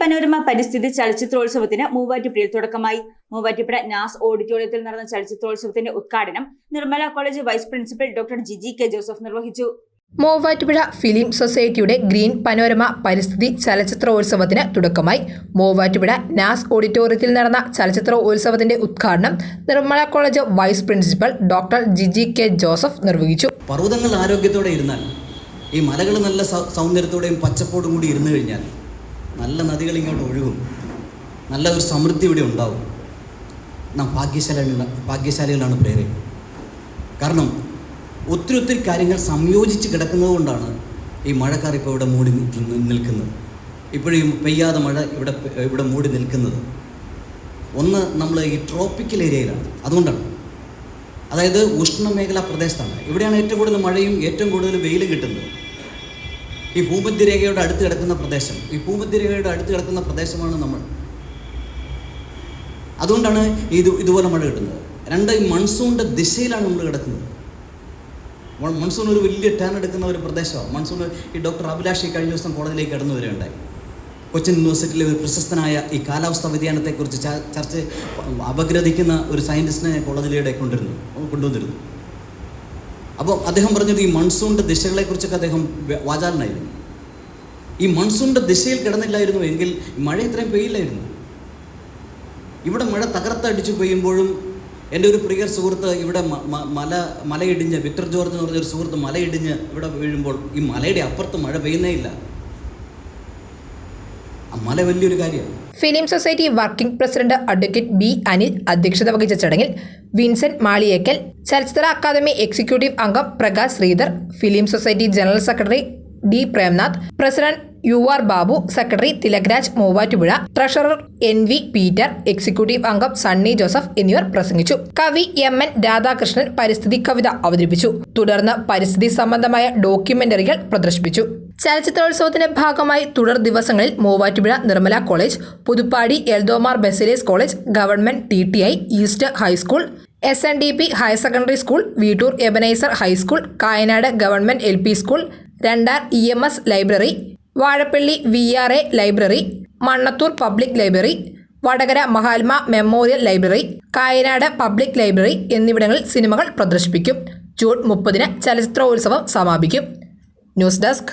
Panorama പരിസ്ഥിതി ചലച്ചിത്രോത്സവത്തിന് മൂവാറ്റുപുഴയിൽ തുടക്കമായി. മൂവാറ്റുപുഴ നാസ് ഓഡിറ്റോറിയത്തിൽ നടന്ന ചലച്ചിത്രോത്സവത്തിന്റെ ഉദ്ഘാടനം Nirmala college vice principal doctor Jiji K Joseph നിർവഹിച്ചു. മൂവാറ്റുപുഴ ഫിലിം സൊസൈറ്റിയുടെ ഗ്രീൻ പനോരമ പരിസ്ഥിതി ചലച്ചിത്രോത്സവത്തിന് തുടക്കമായി. മൂവാറ്റുപുഴ നാസ് ഓഡിറ്റോറിയത്തിൽ നടന്ന ചലച്ചിത്രോത്സവത്തിന്റെ ഉദ്ഘാടനം Nirmala college vice principal doctor Jiji K Joseph നിർവഹിച്ചു. പർവതങ്ങൾ ആരോഗ്യത്തോടെ ഇരുന്നാൽ ഈ മലകൾ നല്ല സൗന്ദര്യത്തോടെയും പച്ചപ്പോടും കൂടി ഇരുന്നു കഴിഞ്ഞാൽ നല്ല നദികൾ ഇങ്ങോട്ട് ഒഴുകും. നല്ല ഒരു സമൃദ്ധി ഇവിടെ ഉണ്ടാവും. നാം ഭാഗ്യശാലികളാണ് ഭാഗ്യശാലികളാണ് പ്രേരെ. കാരണം ഒത്തിരി ഒത്തിരി കാര്യങ്ങൾ സംയോജിച്ച് കിടക്കുന്നത് കൊണ്ടാണ് ഈ മഴക്കാർ ഇപ്പോൾ ഇവിടെ മൂടി നിൽക്കുന്ന- നിൽക്കുന്നത്. ഇപ്പോഴും പെയ്യാതെ മഴ ഇവിടെ ഇവിടെ മൂടി നിൽക്കുന്നത്. ഒന്ന് നമ്മൾ ഈ ട്രോപ്പിക്കൽ ഏരിയയിലാണ് അതുകൊണ്ടാണ്. അതായത് ഉഷ്ണമേഖലാ പ്രദേശത്താണ്. ഇവിടെയാണ് ഏറ്റവും കൂടുതൽ മഴയും ഏറ്റവും കൂടുതൽ വെയിലും കിട്ടുന്നത്. ഈ ഭൂമധ്യരേഖയുടെ അടുത്ത് കിടക്കുന്ന പ്രദേശം. ഈ ഭൂമധ്യരേഖയുടെ അടുത്ത് കിടക്കുന്ന പ്രദേശമാണ് നമ്മൾ. അതുകൊണ്ടാണ് ഇത് ഇതുപോലെ മഴ കിട്ടുന്നത്. രണ്ട് ഈ മൺസൂണിന്റെ ദിശയിലാണ് നമ്മൾ കിടക്കുന്നത്. മൺസൂൺ ഒരു വലിയ ടേൺ എടുക്കുന്ന ഒരു പ്രദേശമാണ്. മൺസൂൺ ഈ ഡോക്ടർ അഭിലാഷ് ഈ കഴിഞ്ഞ ദിവസം കോളേജിലേക്ക് കടന്നു വരികയുണ്ടായി. കൊച്ചിൻ യൂണിവേഴ്സിറ്റിയിലെ ഒരു പ്രശസ്തനായ ഈ കാലാവസ്ഥാ വ്യതിയാനത്തെക്കുറിച്ച് ചർച്ച അപഗ്രഥിക്കുന്ന ഒരു സയന്റിസ്റ്റിനെ കോളേജിലൂടെ കൊണ്ടിരുന്നു കൊണ്ടുവന്നിരുന്നു. അപ്പോൾ അദ്ദേഹം പറഞ്ഞത് ഈ മൺസൂണിന്റെ ദിശകളെക്കുറിച്ചൊക്കെ അദ്ദേഹം വാചാലനായിരുന്നു. ഈ മൺസൂണിന്റെ ദിശയിൽ കിടന്നില്ലായിരുന്നു എങ്കിൽ മഴ ഇത്രയും പെയ്യില്ലായിരുന്നു. ഇവിടെ മഴ തകർത്തടിച്ചു പെയ്യുമ്പോഴും എന്റെ ഒരു പ്രിയർ സുഹൃത്ത് ഇവിടെ മല മലയിടിഞ്ഞ് വിക്ടർ ജോർജ് എന്ന് പറഞ്ഞ ഒരു സുഹൃത്ത് മലയിടിഞ്ഞ് ഇവിടെ വീഴുമ്പോൾ ഈ മലയുടെ അപ്പുറത്ത് മഴ പെയ്യുന്നേ ഇല്ല. മല വലിയൊരു കാര്യമാണ്. Film society working president advocate B Anil അധ്യക്ഷത വഹിച്ച ചടങ്ങിൽ വിൻസെന്റ് മാളിയേക്കൽ ചലച്ചിത്ര അക്കാദമി എക്സിക്യൂട്ടീവ് അംഗം Prakash Sreedhar film society general secretary D Premnath president U R Babu secretary Thilakaraj Muvattupuzha treasurer N V Peter executive അംഗം സണ്ണി ജോസഫ് എന്നിവർ പ്രസംഗിച്ചു. കവി M N Radhakrishnan പരിസ്ഥിതി കവിത അവതരിപ്പിച്ചു. തുടർന്ന് പരിസ്ഥിതി സംബന്ധമായ ഡോക്യുമെന്ററികൾ പ്രദർശിപ്പിച്ചു. ചലച്ചിത്രോത്സവത്തിന്റെ ഭാഗമായി തുടർ ദിവസങ്ങളിൽ Muvattupuzha Nirmala college Puthuppady Eldho Mar Baselios college government T T I east high school S N D P higher secondary school Veettoor Ebenezer high school Kayanad government L P school Randar E M S library Vazhappally V R A library Mannathoor public library Vadakara Mahatma memorial library Kayanad public library എന്നിവിടങ്ങളിൽ സിനിമകൾ പ്രദർശിപ്പിക്കും. June മുപ്പതിന് ചലച്ചിത്രോത്സവം സമാപിക്കും. News desk